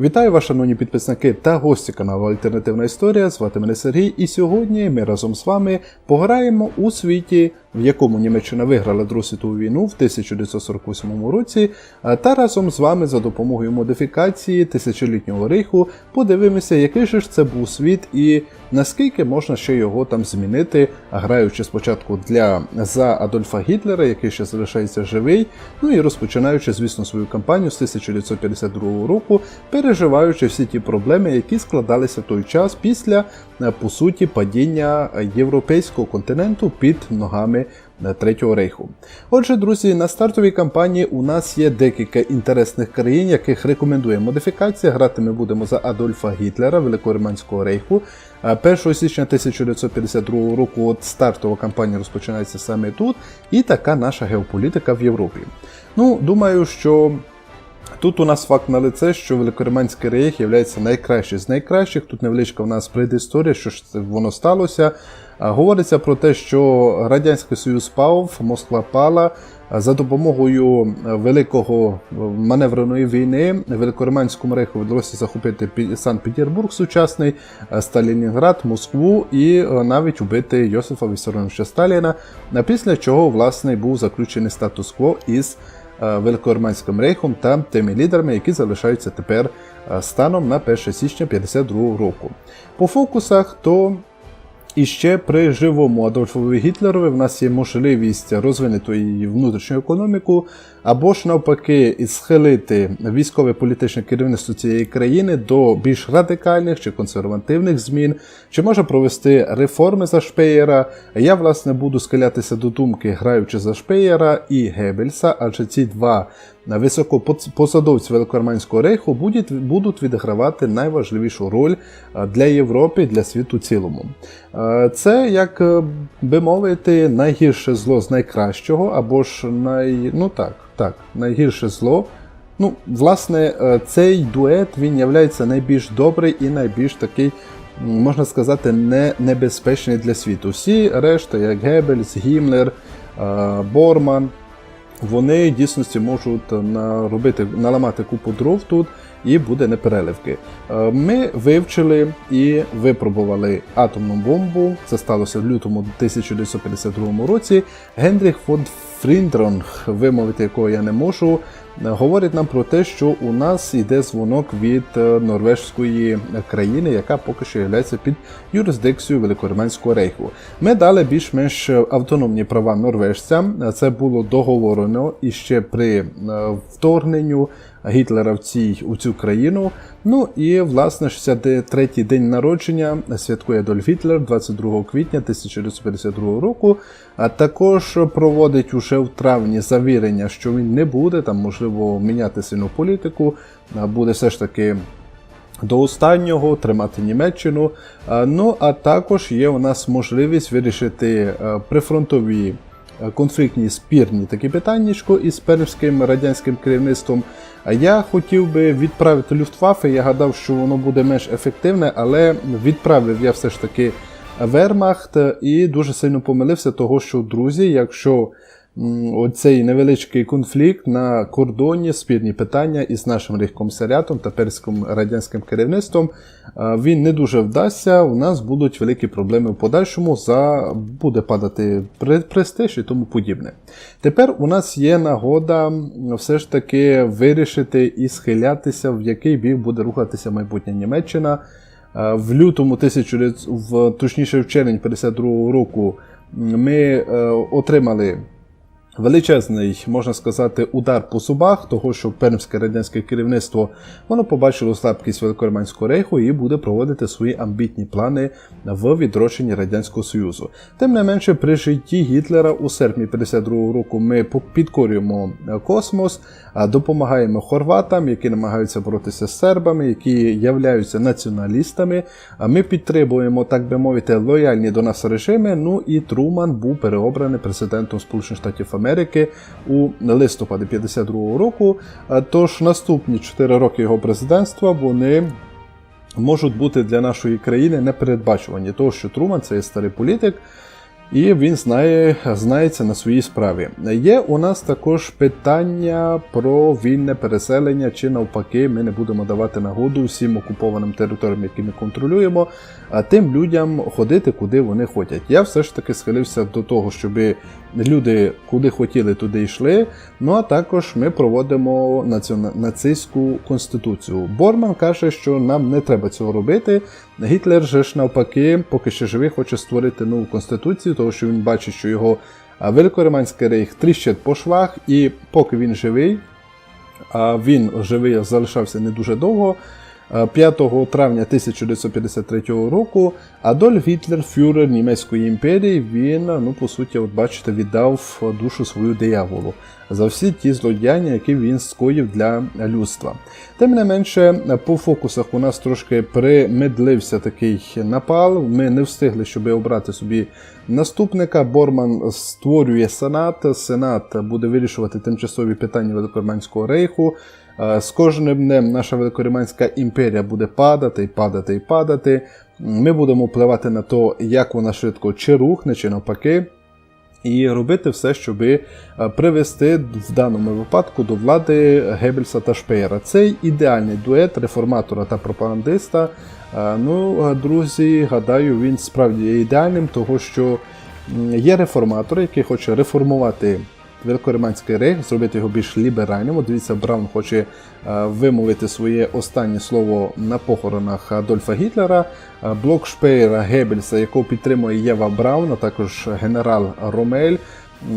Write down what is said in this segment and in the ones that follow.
Вітаю вас, шановні підписники та гості каналу Альтернативна Історія. Звати мене Сергій, і сьогодні ми разом з вами пограємо у світі, в якому Німеччина виграла Другу світову війну в 1948 році. Та разом з вами за допомогою модифікації тисячолітнього рейху подивимося, який же ж це був світ і наскільки можна ще його там змінити, граючи спочатку для за Адольфа Гітлера, який ще залишається живий, ну і розпочинаючи, звісно, свою кампанію з 1952 року, переживаючи всі ті проблеми, які складалися в той час після е, по суті падіння європейського континенту під ногами е, Третього рейху. Отже, друзі, на стартовій кампанії у нас є декілька інтересних країн, яких рекомендує модифікація. Грати ми будемо за Адольфа Гітлера, Великориманського рейху. Е, 1 січня 1952 року от стартова кампанія розпочинається саме тут, і така наша геополітика в Європі. Ну, думаю, що Тут у нас факт на лице, що Великориманський рейх є найкращим з найкращих. Тут невеличка в нас предісторія, що ж воно сталося. Говориться про те, що Радянський Союз пав, Москва пала. За допомогою великого маневреної війни Великориманському рейху вдалося захопити Санкт-Петербург сучасний, а Сталінінград, Москву і е, навіть убити Йосифа Вісароновича Сталіна. Після чого власне був заключений статус-кво із е, Великориманським рейхом та тими лідерами, які залишаються тепер е, станом на 1 січня 1952 року. По фокусах, то і ще при живому Адольфові Гітлерові в нас є можливість розвинути її внутрішню економіку, або ж навпаки, схилити військове політичне керівництво цієї країни до більш радикальних чи консервативних змін, чи може провести реформи за Шпеєра. Я, власне, буду схилятися до думки, граючи за Шпеєра і Геббельса, адже ці два високопосадовці Великоарманського рейху будуть, відігравати найважливішу роль для Європи, для світу цілому. Це, як е, би мовити, найгірше зло з найкращого, або ж най... ну так, так, найгірше зло. Ну, власне, е, цей дует він являється найбільш добрий і найбільш такий, можна сказати, не небезпечний для світу. Всі решта, як Геббельс, Гімлер, е, Борман, вони в дійсності можуть наробити, наламати купу дров тут і буде непереливки. Е, Ми вивчили і випробували атомну бомбу. Це сталося в лютому 1952 році. Генріх фон Фріндронг, вимовити якого я не можу, е, говорить нам про те, що у нас йде дзвонок від е, норвежської країни, яка поки що є під юрисдикцією Великориманського рейху. Ми дали більш-менш автономні права норвежцям. Це було договорено іще при е, вторгненню Гітлера в цій у цю країну. Ну і власне 63-й день народження святкує Адольф Гітлер 22 квітня 1952 року. А також проводить уже в травні завірення, що він не буде там, можливо, міняти сильну політику, буде все ж таки. До останнього тримати Німеччину. Ну а також є у нас можливість вирішити е, прифронтові конфліктні спірні такі питання із перським радянським керівництвом. А я хотів би відправити Люфтваффе, я гадав, що воно буде менш ефективне, але відправив я все ж таки Вермахт і дуже сильно помилився, того що друзі, якщо оцей невеличкий конфлікт на кордоні, спірні питання із нашим рейхкомісаріатом та перським радянським керівництвом, він не дуже вдасться. У нас будуть великі проблеми в подальшому, за буде падати пре- престиж і тому подібне. Тепер у нас є нагода все ж таки вирішити і схилятися, в який бік буде рухатися майбутня Німеччина. Е, В лютому 1900, в точніше в червень 52 року ми е, отримали величезний, можна сказати, удар по зубах, того, що пермське радянське керівництво воно побачило слабкість Великориманського рейху і буде проводити свої амбітні плани в відродженні Радянського Союзу. Тим не менше, при житті Гітлера у серпні 52 року ми підкорюємо е, космос, допомагаємо хорватам, які намагаються боротися з сербами, які являються націоналістами. Ми підтримуємо, так би мовити, лояльні до нас режими. Ну і Труман був переобраний президентом Сполучених Штатів Америки у листопаді 52 року. Тож наступні 4 роки його президентства вони можуть бути для нашої країни непередбачувані, тому що Труман це є старий політик. і він знає, знається на своїй справі. Є у нас також питання про вільне переселення, чи навпаки, ми не будемо давати нагоду всім окупованим територіям, які ми контролюємо, а тим людям ходити, куди вони хочуть. Я все ж таки схилився до того, щоб люди куди хотіли, туди йшли. Ну а також ми проводимо нацистську конституцію. Борман каже, що нам не треба цього робити. Гітлер же ж навпаки, поки ще живий, хоче створити нову конституцію, тому що він бачить, що його а, рейх тріщить по швах, і поки він живий, а він живий залишався не дуже довго. Е, 5 травня 1953 року Адольф Гітлер, фюрер Німецької імперії, він, ну по суті, от бачите, віддав душу свою дияволу за всі ті злодіяння, які він скоїв для людства. Тим не менше, по фокусах у нас трошки примедлився такий напал. Ми не встигли, щоб обрати собі наступника. Борман створює сенат. Сенат буде вирішувати тимчасові питання Великорманського рейху. Е, З кожним днем наша Великориманська імперія буде падати і падати і падати. Ми будемо впливати на те, як вона швидко чи рухне, чи навпаки. І робити все, щоб привести в даному випадку до влади Геббельса та Шпеєра. Цей ідеальний дует реформатора та пропагандиста. Е, Ну, е, друзі, гадаю, він справді є ідеальним, того що є реформатор, який хоче реформувати Великориманський рейх, зробити його більш ліберальним. От Дивіться, Браун хоче е, вимовити своє останнє слово на похоронах Адольфа Гітлера. Е, Блок Шпеєра Геббельса, якого підтримує Єва Браун, а також генерал Ромель.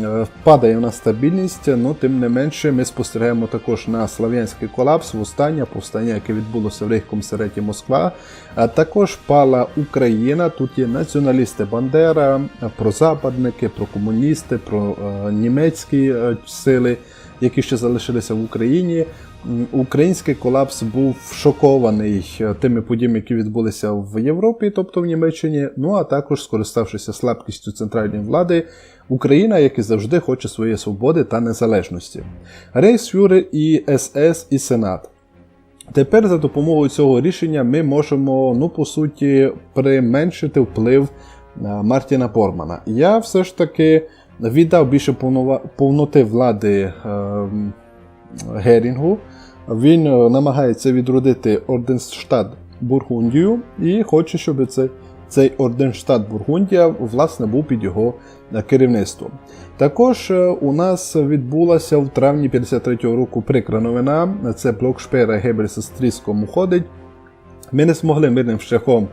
Е, в нас стабільність, ну тим не менше, ми спостерігаємо також на слав'янський колапс, востання, повстання, яке відбулося в рейхкомісаріаті Москва. А також пала Україна. Тут є націоналісти Бандера, прозападники, прокомуністи, про е, німецькі е, сили, які ще залишилися в Україні. Український колапс був шокований е, тими подіями, які відбулися в Європі, тобто в Німеччині. Ну а також, скориставшися слабкістю центральної влади, Україна, як і завжди, хоче своєї свободи та незалежності. Рейхсфюрер і СС і Сенат. Тепер за допомогою цього рішення ми можемо, ну по суті, применшити вплив е, Мартіна Бормана. Я все ж таки віддав більше повнова- повноти влади е, Герінгу. Він е, намагається відродити Орденштадт Бургундію і хоче, щоб це, цей Орденштадт Бургундія власне був під його е, керівництвом. Також е, у нас відбулася в травні 53-го року прикра новина. Це блок Шпера Геббельса з тріском уходить. Ми не змогли мирним шляхом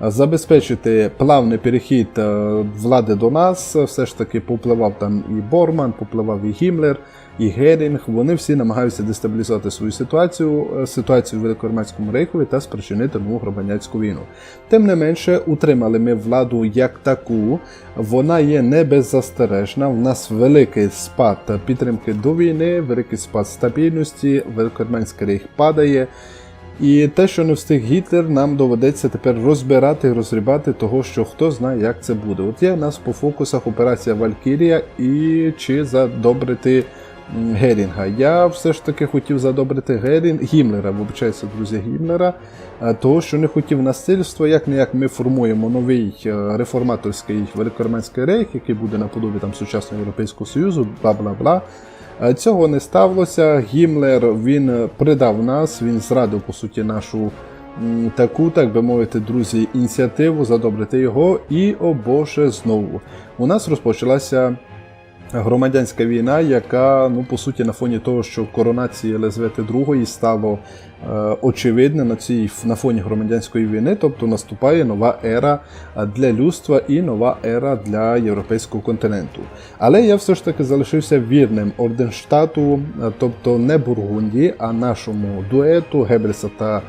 забезпечити плавний перехід е, влади до нас. Все ж таки попливав там і Борман, попливав і Гімлер, і Герінг. Вони всі намагаються дестабілізувати свою ситуацію, е, ситуацію в Великориманському рейхові та спричинити нову громадянську війну. Тим не менше, утримали ми владу як таку. Вона є не беззастережна. У нас великий спад підтримки до війни, великий спад стабільності, Великориманський рейх падає. І те, що не встиг Гітлер, нам доведеться тепер розбирати розрібати того, що хто знає, як це буде. От є у нас по фокусах операція Валькірія і чи задобрити Герінга. Я все ж таки хотів задобрити Герін... Гімлера, вибачаюся, друзі, Гімлера, того, що не хотів насильства, як не як ми формуємо новий е, реформаторський великориманський рейх, який буде наподобі там сучасного Європейського Союзу, бла бла бла. Е, Цього не сталося. Гімлер він е, придав нас, він зрадив по суті нашу таку, так би мовити, друзі, ініціативу задобрити його. І о Боже, знову у нас розпочалася. Громадянська війна, яка, ну по суті, на фоні того, що коронації Єлизавети II стало е, очевидне на цій на фоні громадянської війни, тобто наступає нова ера е, для людства і нова ера для європейського континенту. Але я все ж таки залишився вірним Орденштату, е, тобто не Бургундії, а нашому дуету Геббельса та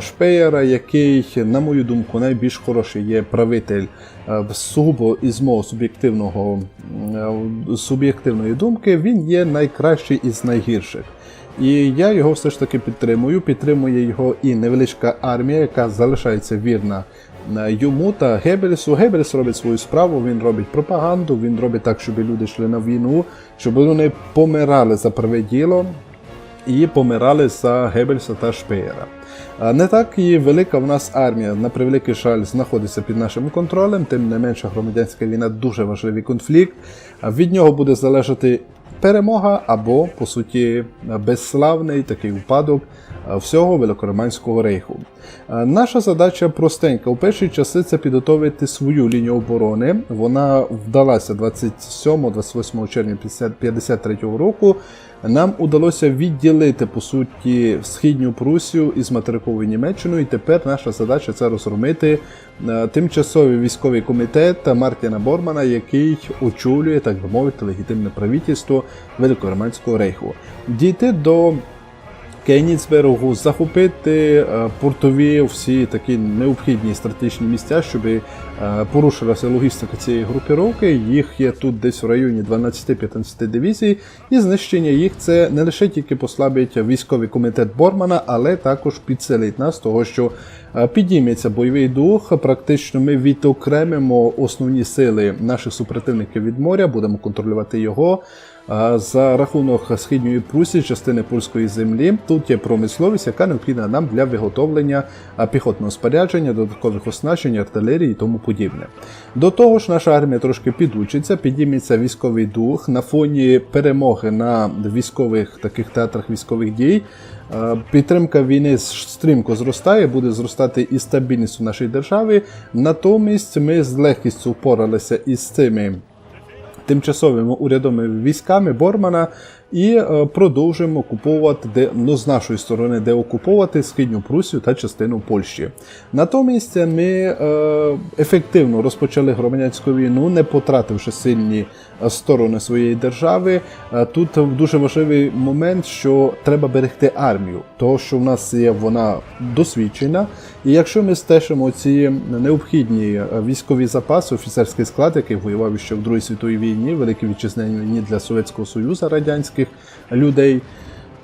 Шпеєра, який, на мою думку, найбільш хороший є правитель е, сугубо із мого суб'єктивного е, суб'єктивної думки, він є найкращий із найгірших. І я його все ж таки підтримую. Підтримує його і невеличка армія, яка залишається вірна е, йому та Геббельсу. Геббельс робить свою справу, він робить пропаганду, він робить так, щоб люди йшли на війну, щоб вони помирали за праве діло. і помирали за Геббельса та Шпеєра. Не так і велика в нас армія, на превеликий жаль, знаходиться під нашим контролем, тим не менше громадянська війна дуже важливий конфлікт. Від нього буде залежати перемога або, по суті, безславний такий упадок всього Великороманського рейху. Наша задача простенька. У перші часи це підготовити свою лінію оборони. Вона вдалася 27-28 червня 1953 року. Нам удалося відділити по суті східню Прусію із материковою Німеччиною. І тепер наша задача це розгромити е, тимчасовий військовий комітет Мартіна Бормана, який очолює, так би мовити, легітимне правительство Великороманського рейху. Дійти до Кейніцбергу захопити е, портові всі такі необхідні стратегічні місця, щоб е, порушилася логістика цієї групіровки. Їх є тут десь в районі 12-15 дивізій, і знищення їх це не лише тільки послабить військовий комітет Бормана, але також підсилить нас, того що е, підійметься бойовий дух. Практично ми відокремимо основні сили наших супротивників від моря, будемо контролювати його. За рахунок східної Прусії, частини польської землі, тут є промисловість, яка необхідна нам для виготовлення піхотного спорядження, додаткових оснащень, артилерії і тому подібне. До того ж, наша армія трошки підучиться, підійметься військовий дух на фоні перемоги на військових таких театрах військових дій. Підтримка війни стрімко зростає, буде зростати і стабільність у нашій державі. Натомість ми з легкістю впоралися із цими тимчасовими урядовими військами Бормана і е, продовжуємо окуповувати де ну, з нашої сторони, де окуповувати східню Прусію та частину Польщі. Натомість ми е, ефективно розпочали громадянську війну, не потративши сильні е, сторони своєї держави. Е, Тут дуже важливий момент, що треба берегти армію, того що в нас є вона досвідчена. І якщо ми стежимо ці необхідні військові запаси, офіцерський склад, який воював ще в Другій світовій війні, Великій Вітчизняній війні для Совєтського Союзу радянських людей.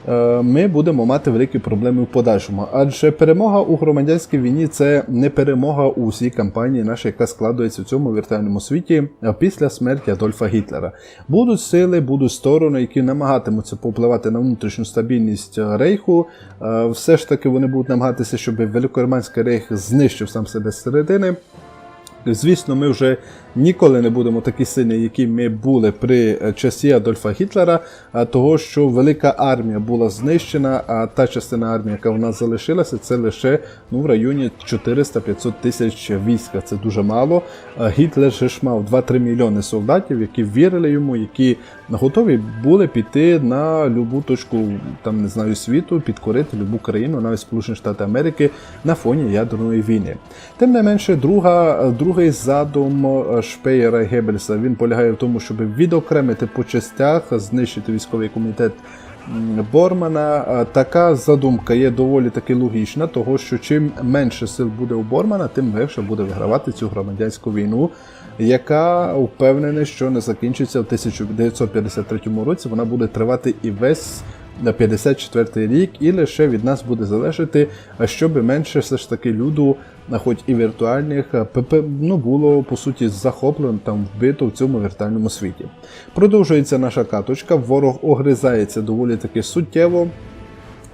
е, Ми будемо мати великі проблеми в подальшому, адже перемога у громадянській війні це не перемога у всій кампанії, нашій, яка складується в цьому віртуальному світі після смерті Адольфа Гітлера. Будуть сили, будуть сторони, які намагатимуться попливати на внутрішню стабільність рейху. Е, Все ж таки вони будуть намагатися, щоб Великориманський рейх знищив сам себе зсередини. Звісно, ми вже ніколи не будемо такі сильні, які ми були при часі Адольфа Гітлера, того, що велика армія була знищена, а та частина армії, яка в нас залишилася, це лише ну, в районі 400-500 тисяч війська. Це дуже мало. Гітлер ж мав 2-3 мільйони солдатів, які вірили йому, які готові були піти на любу точку там не знаю світу, підкорити любу країну, навіть Сполучені Штати Америки на фоні ядерної війни. Тим не менше, друга, другий задум е, Шпеєра Геббельса він полягає в тому, щоб відокремити по частях, знищити військовий комітет. Бормана така задумка є доволі таки логічна, того що чим менше сил буде у Бормана, тим легше буде вигравати цю громадянську війну, яка впевнена, що не закінчиться в 1953 році. Вона буде тривати і весь на 54 рік, і лише від нас буде залежати, щоб менше все ж таки люду, хоч і віртуальних, ПП, ну, було по суті захоплено там вбито в цьому віртуальному світі. Продовжується наша каточка, ворог огризається доволі таки суттєво.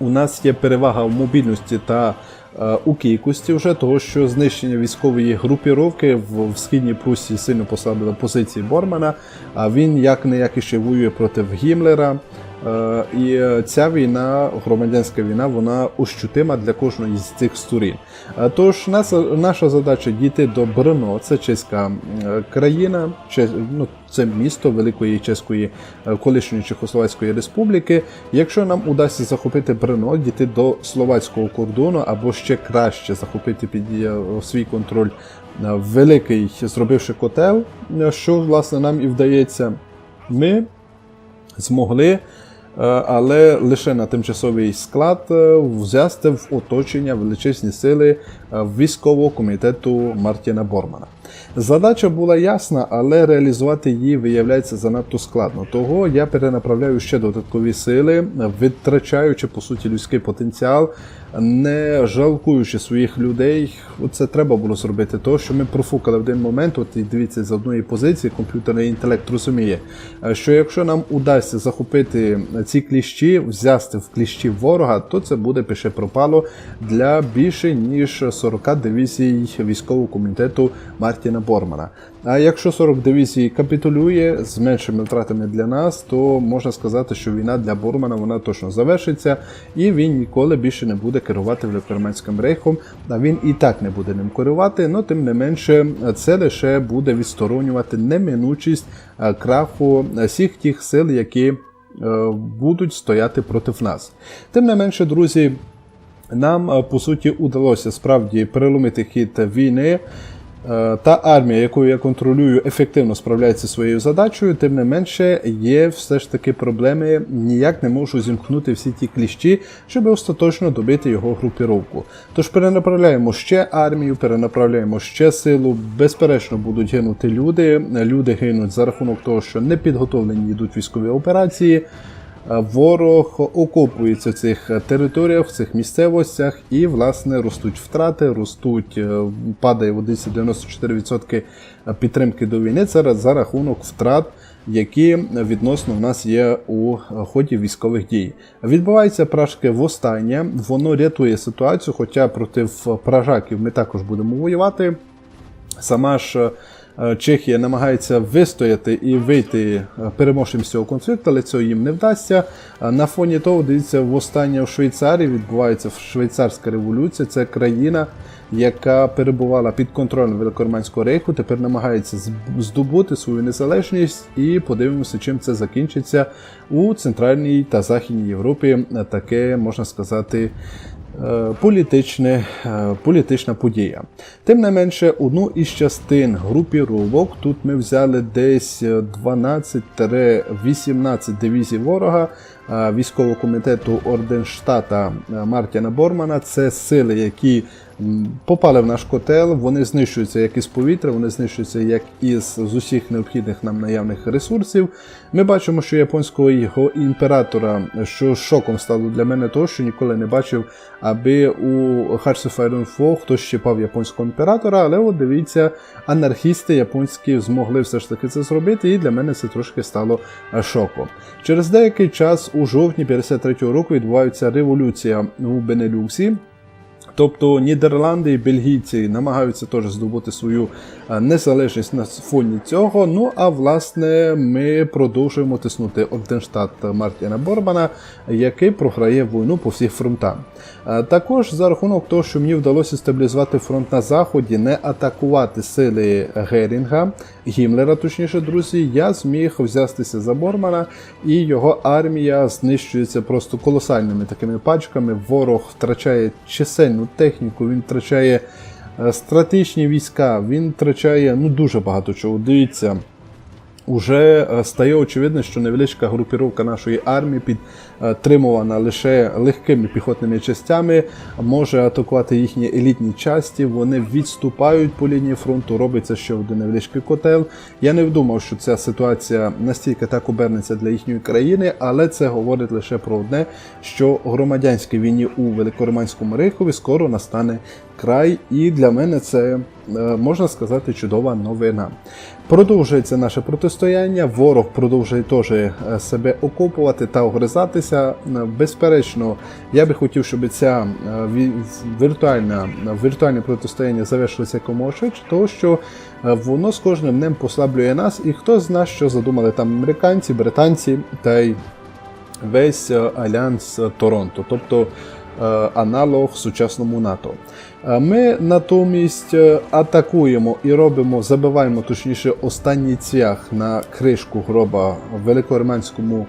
У нас є перевага в мобільності та е, у кількості вже того, що знищення військової групіровки в, в східній Прусії сильно послабило позиції Бормана. А він як не як іще воює проти Гімлера. Е, І ця війна, громадянська війна, вона ощутима для кожної з цих сторін. Е, Тож наша, наша задача дійти до Брно, це чеська е, країна, ну, це місто Великої Чеської колишньої Чехословацької республіки. Якщо нам удасться захопити Брно, дійти до словацького кордону, або ще краще захопити під свій контроль великий, зробивши котел, що власне нам і вдається, ми змогли, але лише на тимчасовий склад е, взяти в оточення величезні сили е, військового комітету Мартіна Бормана. Задача була ясна, але реалізувати її виявляється занадто складно. Того я перенаправляю ще додаткові сили, витрачаючи по суті людський потенціал. Не жалкуючи своїх людей, це треба було зробити. То, що ми профукали в один момент, от і дивіться, з одної позиції комп'ютерний інтелект розуміє, е, що якщо нам удасться захопити ці кліщі, взяти в кліщі ворога, то це буде пише пропало для більше ніж 40 дивізій військового комітету Мартіна Бормана. А якщо 40 дивізій капітулює з меншими втратами для нас, то можна сказати, що війна для Бормана вона точно завершиться, і він ніколи більше не буде керувати Великорманським рейхом. А він і так не буде ним керувати, але тим не менше це лише буде відсторонювати неминучість е, краху всіх тих сил, які е, будуть стояти проти нас. Тим не менше, друзі. Нам е, по суті удалося справді переломити хід війни. Е, Та армія, яку я контролюю, ефективно справляється своєю задачею, тим не менше є все ж таки проблеми. Ніяк не можу зімкнути всі ті кліщі, щоб остаточно добити його групіровку. Тож перенаправляємо ще армію, перенаправляємо ще силу. Безперечно, будуть гинути люди. Люди гинуть за рахунок того, що не підготовлені йдуть військові операції. Е, Ворог окопується в цих територіях, в цих місцевостях, і, власне, ростуть втрати, ростуть, е, падає в Одесі 94% підтримки до війни. Це за рахунок втрат, які відносно в нас є у ході військових дій. Відбувається прашки востаннє, воно рятує ситуацію, хоча проти пражаків ми також будемо воювати. Сама ж е, Чехія намагається вистояти і вийти е, переможцем з цього конфлікту, але цього їм не вдасться. Е, На фоні того, дивіться, востаннє в Швейцарії відбувається швейцарська революція. Це країна, яка перебувала під контролем Великорманського рейху, тепер намагається здобути свою незалежність і подивимося, чим це закінчиться у Центральній та Західній Європі. Таке можна сказати. Е, політичне, е, політична подія. Тим не менше, одну із частин групіровок тут ми взяли десь 12-18 дивізій ворога е, військового комітету Орденштата е, Мартіна Бормана. Це сили, які попали в наш котел, вони знищуються як із повітря, вони знищуються як із з усіх необхідних нам наявних ресурсів. Ми бачимо, що японського імператора, що шоком стало для мене, то що ніколи не бачив, аби у Hearts of Iron 4 хтось щипав японського імператора, але от дивіться, анархісти японські змогли все ж таки це зробити, і для мене це трошки стало е, шоком. Через деякий час, у жовтні 53-го року, відбувається революція у Бенелюксі. Тобто Нідерланди і бельгійці намагаються теж здобути свою е, незалежність на фоні цього. Ну а власне ми продовжуємо тиснути Орденштадт Мартіна Борбана, який програє війну по всіх фронтах. Е, Також за рахунок того, що мені вдалося стабілізувати фронт на заході, не атакувати сили Герінга, Гімлера, точніше, друзі, я зміг взятися за Бормана, і його армія знищується просто колосальними такими пачками. Ворог втрачає чисельну техніку, він втрачає е, стратегічні війська, він втрачає ну дуже багато чого. Дивіться. Уже е, стає очевидно, що невеличка групіровка нашої армії, підтримувана лише легкими піхотними частями, може атакувати їхні елітні часті. Вони відступають по лінії фронту, робиться ще один невеличкий котел. Я не вдумав, що ця ситуація настільки так обернеться для їхньої країни, але це говорить лише про одне: що громадянській війні у Великориманському рейхові скоро настане край, і для мене це е, можна сказати чудова новина. Продовжується наше протистояння. Ворог продовжує теж е, себе окопувати та огризатися. Е, Безперечно, я би хотів, щоб ця е, віртуальна віртуальне протистояння завершилося якомога швидше, тому що воно з кожним днем послаблює нас, і хто знає, що задумали там американці, британці та й весь альянс Торонто, тобто аналог сучасному НАТО. Е, Ми натомість е, атакуємо і робимо, забиваємо точніше останній цвях на кришку гроба в великориманському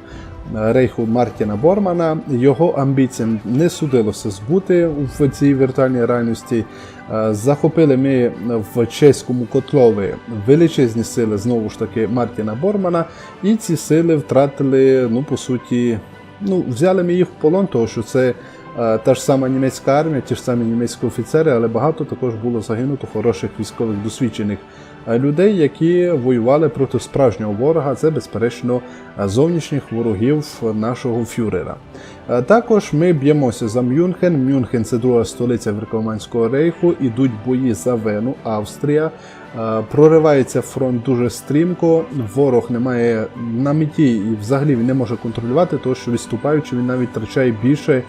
е, рейху Мартіна Бормана. Його амбіціям не судилося збути в цій віртуальній реальності. Е, Захопили ми в чеському котлові величезні сили знову ж таки Мартіна Бормана, і ці сили втратили, ну по суті, ну взяли ми їх в полон, тому що це е, та ж сама німецька армія, ті ж самі німецькі офіцери, але багато також було загинуто хороших військових досвідчених е, людей, які воювали проти справжнього ворога. Це безперечно е, зовнішніх ворогів нашого фюрера. Е, Також ми б'ємося за Мюнхен. Мюнхен це друга столиця Верхованського рейху. Ідуть бої за Вену, Австрія. Е, Проривається фронт дуже стрімко. Ворог не має на меті і взагалі він не може контролювати, тому що відступаючи, він навіть втрачає більше е,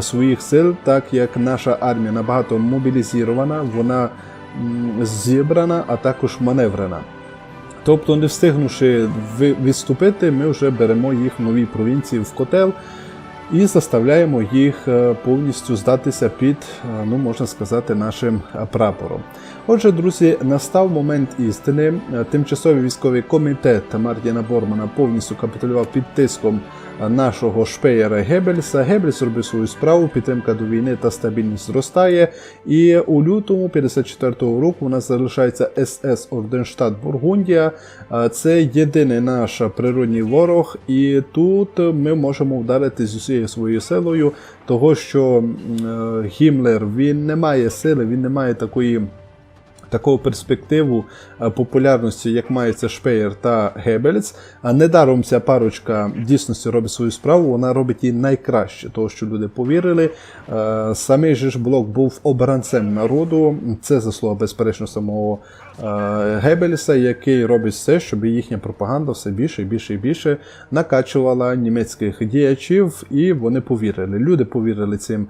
своїх сил, так як наша армія набагато мобілізована, вона зібрана, а також маневрена. Тобто, не встигнувши відступити, ми вже беремо їх в нові провінції в котел і заставляємо їх е, повністю здатися під, е, ну можна сказати, нашим е, прапором. Отже, друзі, настав момент істини. Е, Тимчасовий військовий комітет Мартіна Бормана повністю капітулював під тиском е, нашого шпеєра Геббельса. Геббельс робив свою справу, підтримка до війни та стабільність зростає. І у лютому 54-го року у нас залишається СС Орденштадт Бургундія. Це єдиний наш природній ворог, і тут ми можемо вдарити з усією своєю силою, того що е, Гімлер він не має сили, він не має такої. Такого перспективу е, популярності, як мається Шпеєр та Геббельс. А недаром ця парочка дійсності робить свою справу, вона робить її найкраще, того що люди повірили. Е, Самий же ж блок був обранцем народу. Це заслуга, безперечно, самого е, Геббельса, який робить все, щоб їхня пропаганда все більше і більше і більше накачувала німецьких діячів, і вони повірили. Люди повірили цим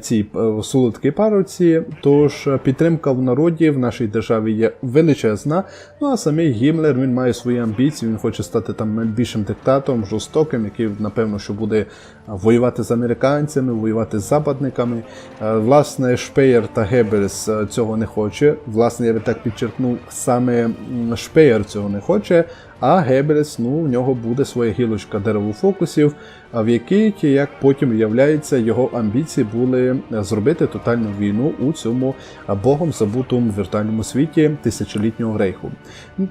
цій солодкій пароці. Тож підтримка в народі в нашій державі є величезна. Ну а самий Гімлер він має свої амбіції. Він хоче стати там найбільшим диктатором, жорстоким, який напевно що буде воювати з американцями, воювати з западниками. Е, Власне, Шпеєр та Геббельс е, цього не хоче. Власне, я би так підчеркнув, саме Шпеєр цього не хоче. А Геббельс, ну, в нього буде своя гілочка деревофокусів, а в якій, як потім виявляється, його амбіції були е, зробити тотальну війну у цьому богом забутому віртуальному світі тисячолітнього рейху.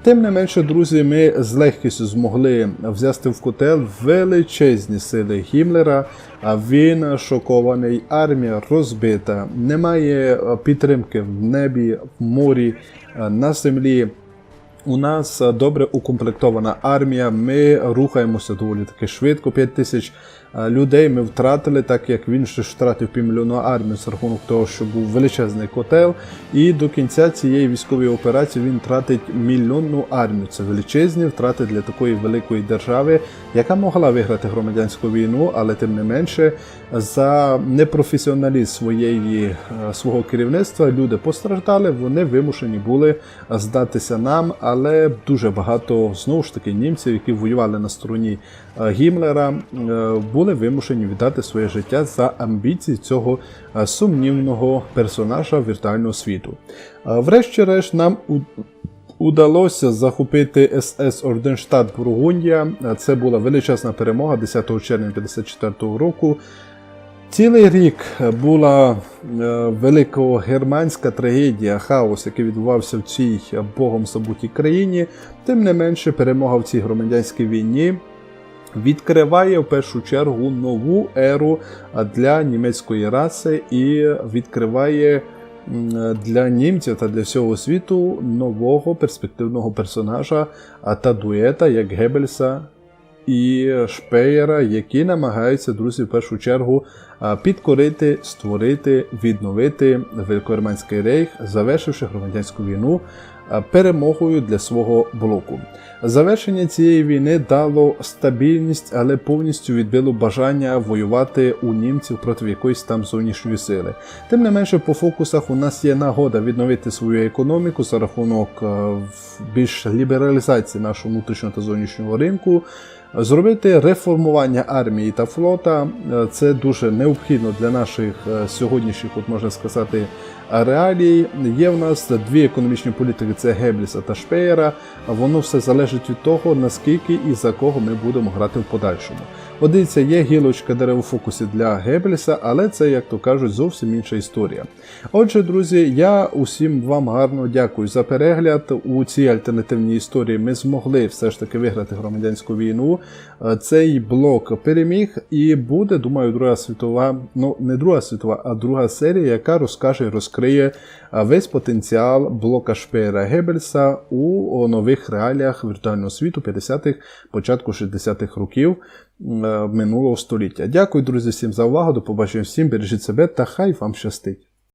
Тим не менше, друзі, ми з легкістю змогли взяти в котел величезні сили Гімлера. А він шокований, армія розбита, немає е, підтримки в небі, в морі, е, на землі. У нас е, добре укомплектована армія. Ми рухаємося доволі таки швидко. 5 тисяч е, людей ми втратили, так як він ще втратив півмільйона армію з рахунок того, що був величезний котел. І до кінця цієї військової операції він тратить мільйонну армію. Це величезні втрати для такої великої держави, яка могла виграти громадянську війну, але тим не менше за непрофесіоналізм своєї е, свого керівництва люди постраждали. Вони вимушені були здатися нам, але дуже багато знову ж таки німців, які воювали на стороні е, Гімлера, е, були вимушені віддати своє життя за амбіції цього сумнівного персонажа віртуального світу. Врешті-решт нам у- удалося захопити СС Орденштадт Бургундія. Це була величезна перемога 10 червня 1954 року. Цілий рік була е, великогерманська трагедія, хаос, який відбувався в цій е, богом забутій країні. Тим не менше, перемога в цій громадянській війні відкриває в першу чергу нову еру е, для німецької раси і відкриває для німців та для всього світу нового перспективного персонажа та дуета, як Геббельса і Шпеєра, які намагаються, друзі, в першу чергу підкорити, створити, відновити Великогерманський рейх, завершивши громадянську війну перемогою для свого блоку. Завершення цієї війни дало стабільність, але повністю відбило бажання воювати у німців проти якоїсь там зовнішньої сили. Тим не менше, по фокусах у нас є нагода відновити свою економіку за рахунок більш лібералізації нашого внутрішнього та зовнішнього ринку. Зробити реформування армії та флота е, це дуже необхідно для наших е, сьогоднішніх, от можна сказати, реалій. Є в нас дві економічні політики: це Гебліса та Шпеєра. Воно все залежить від того, наскільки і за кого ми будемо грати в подальшому. От дивіться, є гілочка дерев у фокусі для Геббельса, але це, як то кажуть, зовсім інша історія. Отже, друзі, я усім вам гарно дякую за перегляд. У цій альтернативній історії ми змогли все ж таки виграти громадянську війну. Е, Цей блок переміг і буде, думаю, Друга світова, ну не Друга світова, а друга серія, яка розкаже і розкриє е, весь потенціал блока Шпеєра Геббельса у нових реаліях віртуального світу 50-х, початку 60-х років минулого століття. Дякую, друзі, всім за увагу. До побачення всім. Бережіть себе та хай вам щастить.